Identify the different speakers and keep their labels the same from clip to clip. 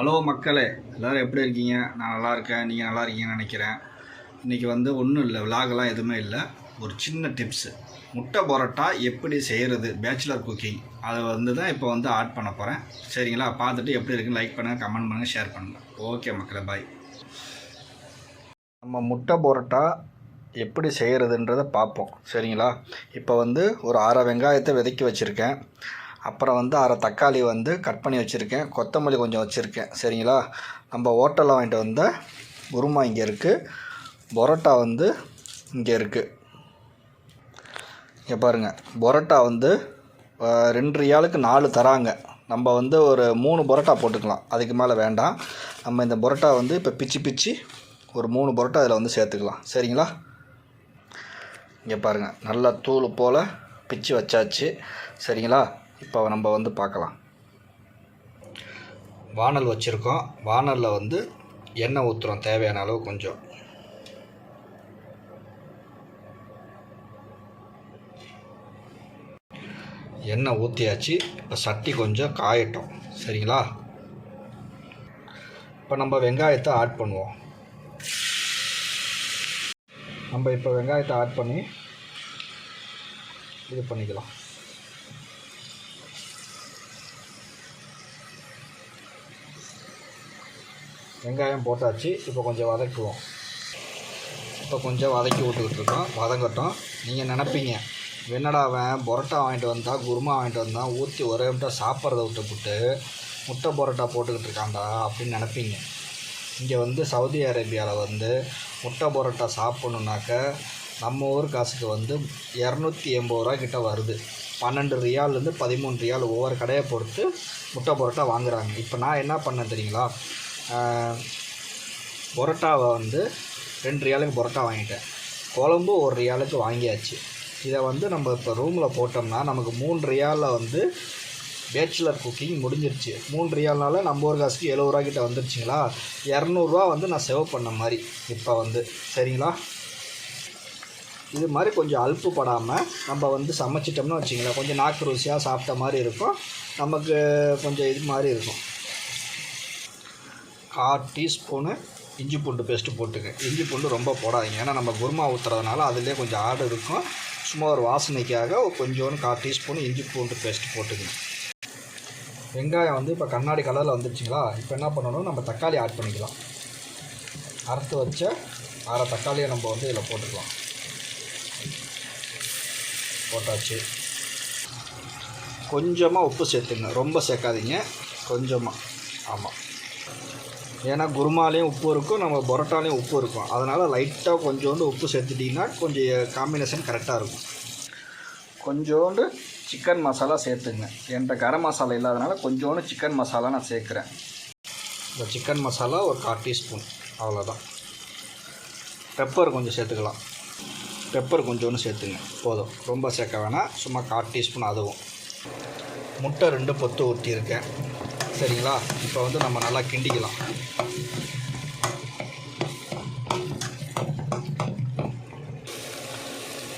Speaker 1: Hello மக்களே எல்லோரும் எப்படி இருக்கீங்க? நான் நல்லா இருக்கேன். நீங்கள் நல்லா இருக்கீங்கன்னு நினைக்கிறேன். இன்றைக்கி வந்து ஒன்றும் இல்லை விலாகெல்லாம் எதுவுமே இல்லை. ஒரு சின்ன டிப்ஸு முட்டை பரோட்டா எப்படி செய்கிறது பேச்சுலர் குக்கிங் அதை வந்து தான் இப்போ வந்து ஆட் பண்ண போகிறேன் சரிங்களா? பார்த்துட்டு எப்படி இருக்குன்னு லைக் பண்ணுங்கள் கமெண்ட் பண்ணுங்கள் ஷேர் பண்ணுங்கள் ஓகே மக்களே பாய் நம்ம முட்டை பரோட்டா எப்படி செய்கிறதுன்றதை பார்ப்போம். சரிங்களா? இப்போ வந்து ஒரு அரை வெங்காயத்தை விதைக்கி வச்சுருக்கேன். அப்புறம் வந்து அரை தக்காளி வந்து கட் பண்ணி வச்சுருக்கேன். கொத்தமல்லி கொஞ்சம் வச்சுருக்கேன். சரிங்களா? நம்ம ஹோட்டலில் வாங்கிட்டு வந்த குருமா இங்கே இருக்குது பரோட்டா வந்து இங்கே இருக்குது இங்கே பாருங்கள் பரோட்டா வந்து ரெண்டு ரியாலுக்கு நாலு தராங்க. நம்ம வந்து ஒரு மூணு பரோட்டா போட்டுக்கலாம். அதுக்கு மேலே வேண்டாம். நம்ம இந்த பரோட்டா வந்து இப்போ பிச்சு பிச்சு ஒரு மூணு பரோட்டா அதில் வந்து சேர்த்துக்கலாம். சரிங்களா? இங்கே பாருங்கள் நல்லா தூள் போல் பிச்சு வச்சாச்சு. சரிங்களா? இப்போ நம்ம வந்து பார்க்கலாம். வானல் வச்சுருக்கோம். வானலில் வந்து எண்ணெய் ஊற்றுறோம் தேவையான அளவு கொஞ்சம். எண்ணெய் ஊற்றியாச்சு இப்போ சட்டி கொஞ்சம் காயட்டும். சரிங்களா? இப்போ நம்ம வெங்காயத்தை ஆட் பண்ணுவோம். நம்ம இப்போ வெங்காயத்தை ஆட் பண்ணி இது பண்ணிக்கலாம். வெங்காயம் போட்டாச்சு இப்போ கொஞ்சம் வதக்குவோம். இப்போ கொஞ்சம் வதக்கி விட்டுக்கிட்டு இருக்கோம் வதங்கட்டும். நீங்கள் நினப்பீங்க என்னடா அவன் பரோட்டா வாங்கிட்டு வந்தான் குருமா வாங்கிட்டு வந்தான் ஊற்றி ஒரே முட்டை சாப்பிட்றத விட்டுப்புட்டு முட்டை பரோட்டா போட்டுக்கிட்டு இருக்கான்டா அப்படின்னு நினப்பீங்க. இங்கே வந்து சவுதி அரேபியாவில் வந்து முட்டை பரோட்டா சாப்பிட்ணுன்னாக்க நம்ம ஊர் காசுக்கு வந்து இரநூத்தி எண்பது ரூபா கிட்ட வருது. பன்னெண்டு ரியால்லேருந்து பதிமூணு ரியால் ஒவ்வொரு கடையை பொறுத்து முட்டை பரோட்டா வாங்குகிறாங்க இப்போ நான் என்ன பண்ணேன் தெரியுங்களா? பொரோட்டாவை வந்து ரெண்டு ரியாலுக்கு பொரோட்டா வாங்கிட்டேன். குழம்பு ஒரு ரியாலுக்கு வாங்கியாச்சு. இதை வந்து நம்ம இப்போ ரூமில் போட்டோம்னா நமக்கு மூணு ரியாலில் வந்து பேச்சுலர் குக்கிங் முடிஞ்சிருச்சு. மூணு ரியால்னால நம்ம ஒரு காசுக்கு எழுபது ரூபா கிட்ட வந்துருச்சுங்களா? இரநூறுவா வந்து நான் சேவ் பண்ண மாதிரி இப்போ வந்து. சரிங்களா? இது மாதிரி கொஞ்சம் அல்ப்பு படாமல் நம்ம வந்து சமைச்சிட்டோம்னு வச்சிங்களேன். கொஞ்சம் நாக்கு ருசியாக சாப்பிட்ட மாதிரி இருக்கும். நமக்கு கொஞ்சம் இது மாதிரி இருக்கும். கால் டீஸ்பூனு இஞ்சி பூண்டு பேஸ்ட்டு போட்டுக்க. இஞ்சி பூண்டு ரொம்ப போடாதீங்க. ஏன்னா நம்ம குருமா ஊற்றுறதுனால அதுலேயே கொஞ்சம் ஆடு இருக்கும். சும்மா ஒரு வாசனைக்காக ஒரு கால் டீஸ்பூன் இஞ்சி பூண்டு பேஸ்ட்டு போட்டுக்கணும் வெங்காயம் வந்து இப்போ கண்ணாடி கலரில் வந்துருச்சுங்களா? இப்போ என்ன பண்ணணும்? நம்ம தக்காளி ஆட் பண்ணிக்கலாம். அறுத்து வச்ச அரை தக்காளியை நம்ம வந்து இதில் போட்டுக்கலாம். போட்டாச்சு. கொஞ்சமாக உப்பு சேர்த்துங்க. ரொம்ப சேர்க்காதீங்க. கொஞ்சமாக ஆமாம் ஏன்னா குருமாலேயும் உப்பு இருக்கும் நம்ம பரோட்டாலையும் உப்பு இருக்கும். அதனால் லைட்டாக கொஞ்சோண்டு உப்பு சேர்த்துட்டிங்கன்னா கொஞ்சம் காம்பினேஷன் கரெக்டாக இருக்கும். கொஞ்சோண்டு சிக்கன் மசாலா சேர்த்துங்க. என்கிட்ட கரம் மசாலா இல்லாதனால கொஞ்சோண்டு சிக்கன் மசாலா நான் சேர்க்குறேன். இந்த சிக்கன் மசாலா ஒரு கால் டீஸ்பூன் அவ்வளோதான் பெப்பர் கொஞ்சம் சேர்த்துக்கலாம். பெப்பர் கொஞ்சோண்டு சேர்த்துங்க போதும். ரொம்ப சேர்க்க வேணாம். சும்மா கால் டீஸ்பூன் அதுவும். முட்டை ரெண்டு பொத்து ஊற்றியிருக்கேன் சரிங்களா? இப்போ வந்து நம்ம நல்லா கிண்டிக்கலாம்.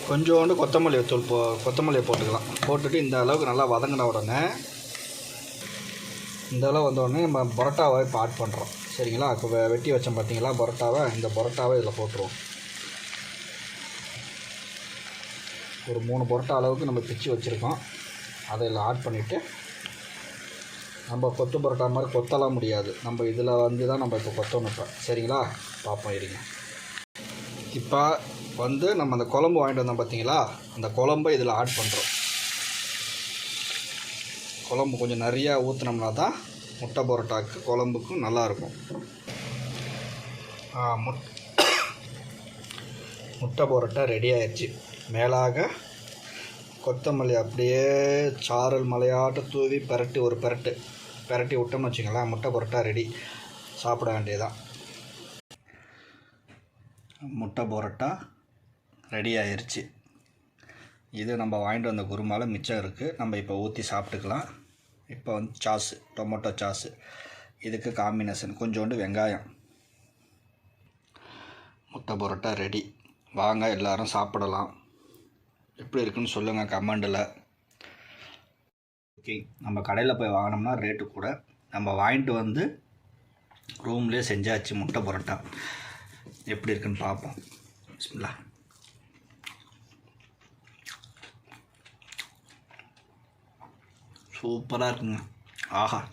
Speaker 1: கொஞ்சோண்டு கொத்தமல்லி தூள் போ கொத்தமல்லியை போட்டுக்கலாம். போட்டுட்டு இந்த அளவுக்கு நல்லா வதங்கின உடனே இந்த அளவு வந்த உடனே நம்ம பரோட்டாவை இப்போ ஆட் பண்ணுறோம் சரிங்களா? இப்போ வெட்டி வச்சோம் பார்த்தீங்களா பரோட்டாவை இந்த பரோட்டாவை இதில் போட்டுருவோம். ஒரு மூணு பரோட்டா அளவுக்கு நம்ம பிச்சு வச்சுருக்கோம். அதை இதில் ஆட் பண்ணிவிட்டு நம்ம கொத்து பரோட்டா மாதிரி கொத்தலாம் முடியாது. நம்ம இதில் வந்து தான் நம்ம இப்போ கொத்தணும் இப்போ. சரிங்களா? பார்ப்போம் இருங்க. இப்போ வந்து நம்ம அந்த குழம்பு வாங்கிட்டு வந்தோம் பார்த்தீங்களா அந்த குழம்பை இதில் ஆட் பண்ணுறோம் குழம்பு கொஞ்சம் நிறையா ஊற்றினோம்னா தான் முட்டை பரோட்டாக்கு குழம்புக்கும் நல்லாயிருக்கும் முட் முட்டை பரோட்டா ரெடி ஆயிடுச்சு மேலாக கொத்தமல்லி அப்படியே சாரல் மலையாட்ட தூவி பரட்டு ஒரு பரட்டு. பெரட்டி விட்டோம்னு வச்சுக்கலாம் முட்டை பரோட்டா ரெடி சாப்பிட வேண்டியதான் முட்டை பரோட்டா ரெடி ஆயிடுச்சு இது நம்ம வாங்கிட்டு வந்த குருமால மிச்சம் இருக்குது நம்ம இப்போ ஊற்றி சாப்பிட்டுக்கலாம். இப்போ வந்து சாஸு டொமேட்டோ சாஸு. இதுக்கு காம்பினேஷன் கொஞ்சோண்டு வெங்காயம். முட்டை பரோட்டா ரெடி வாங்க எல்லோரும் சாப்பிடலாம். எப்படி இருக்குன்னு சொல்லுங்கள் கமெண்டில் ஓகே நம்ம கடையில் போய் வாங்கினோம்னா ரேட்டு கூட நம்ம வாங்கிட்டு வந்து ரூம்லேயே செஞ்சாச்சு முட்டை பரோட்டா. எப்படி இருக்குன்னு பார்ப்போம். பிஸ்மில்லா. சூப்பராக இருக்குங்க. ஆஹா.